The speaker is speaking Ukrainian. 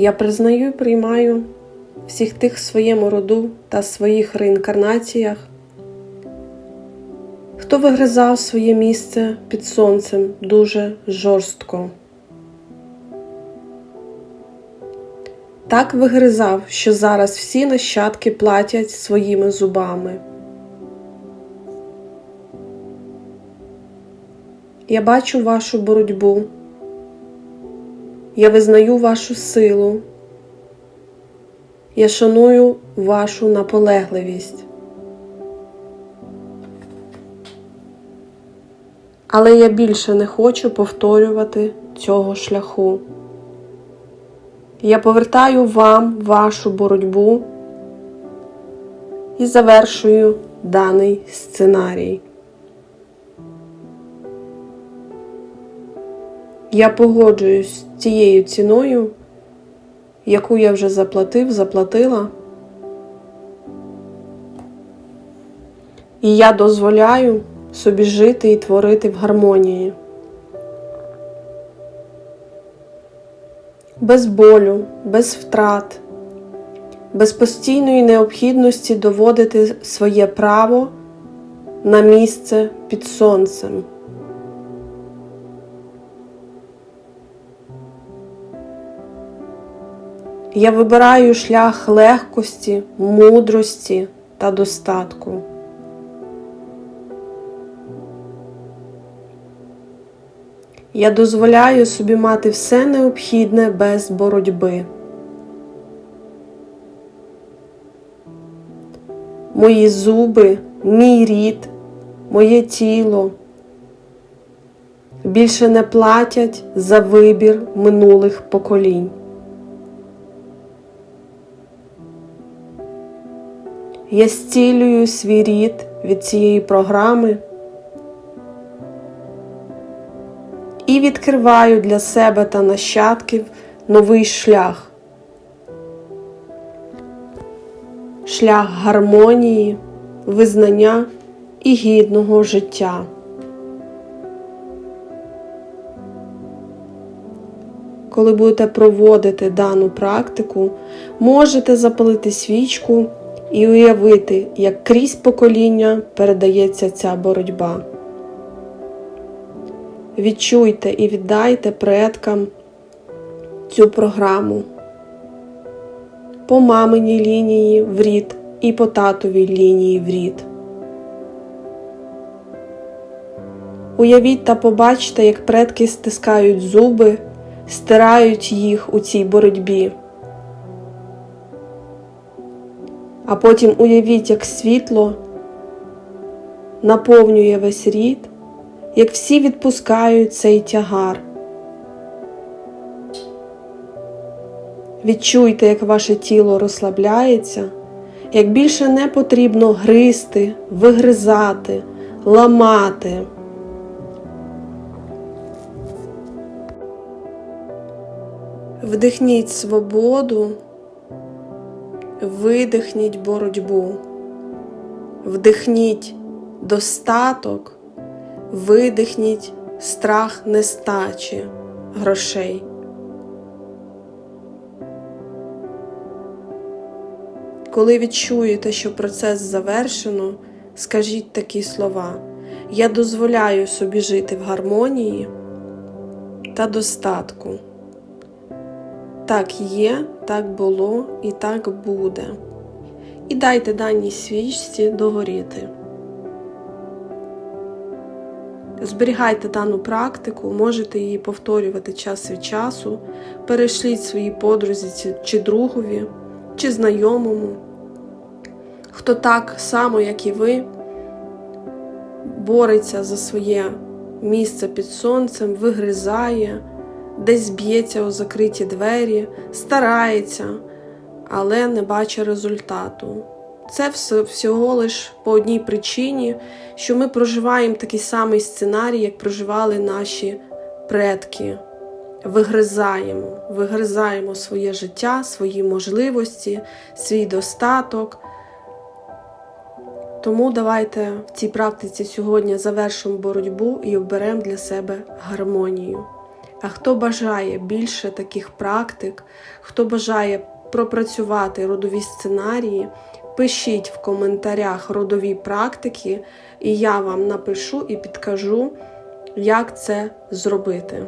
Я признаю і приймаю всіх тих в своєму роду та своїх реінкарнаціях, хто вигризав своє місце під сонцем дуже жорстко. Так вигризав, що зараз всі нащадки платять своїми зубами. Я бачу вашу боротьбу. Я визнаю вашу силу. Я шаную вашу наполегливість. Але я більше не хочу повторювати цього шляху. Я повертаю вам вашу боротьбу і завершую даний сценарій. Я погоджуюсь з тією ціною, яку я вже заплатив, заплатила. І я дозволяю собі жити і творити в гармонії. Без болю, без втрат, без постійної необхідності доводити своє право на місце під сонцем. Я вибираю шлях легкості, мудрості та достатку. Я дозволяю собі мати все необхідне без боротьби. Мої зуби, мій рід, моє тіло більше не платять за вибір минулих поколінь. Я зцілюю свій рід від цієї програми і відкриваю для себе та нащадків новий шлях. Шлях гармонії, визнання і гідного життя. Коли будете проводити дану практику, можете запалити свічку і уявити, як крізь покоління передається ця боротьба. Відчуйте і віддайте предкам цю програму по маминій лінії в рід і по татовій лінії в рід. Уявіть та побачте, як предки стискають зуби, стирають їх у цій боротьбі. А потім уявіть, як світло наповнює весь рід, як всі відпускають цей тягар. Відчуйте, як ваше тіло розслабляється, як більше не потрібно гризти, вигризати, ламати. Вдихніть свободу. Видихніть боротьбу, вдихніть достаток, видихніть страх нестачі грошей. Коли відчуєте, що процес завершено, скажіть такі слова. Я дозволяю собі жити в гармонії та достатку. Так є, так було і так буде. І дайте даній свічці догоріти. Зберігайте дану практику, можете її повторювати час від часу, перешліть своїй подрузі чи другові, чи знайомому, хто так само, як і ви, бореться за своє місце під сонцем, вигризає десь б'ється у закриті двері, старається, але не бачить результату. Це все всього лиш по одній причині, що ми проживаємо такий самий сценарій, як проживали наші предки. Вигризаємо, вигризаємо своє життя, свої можливості, свій достаток. Тому давайте в цій практиці сьогодні завершимо боротьбу і оберемо для себе гармонію. А хто бажає більше таких практик, хто бажає пропрацювати родові сценарії, пишіть в коментарях родові практики, і я вам напишу і підкажу, як це зробити.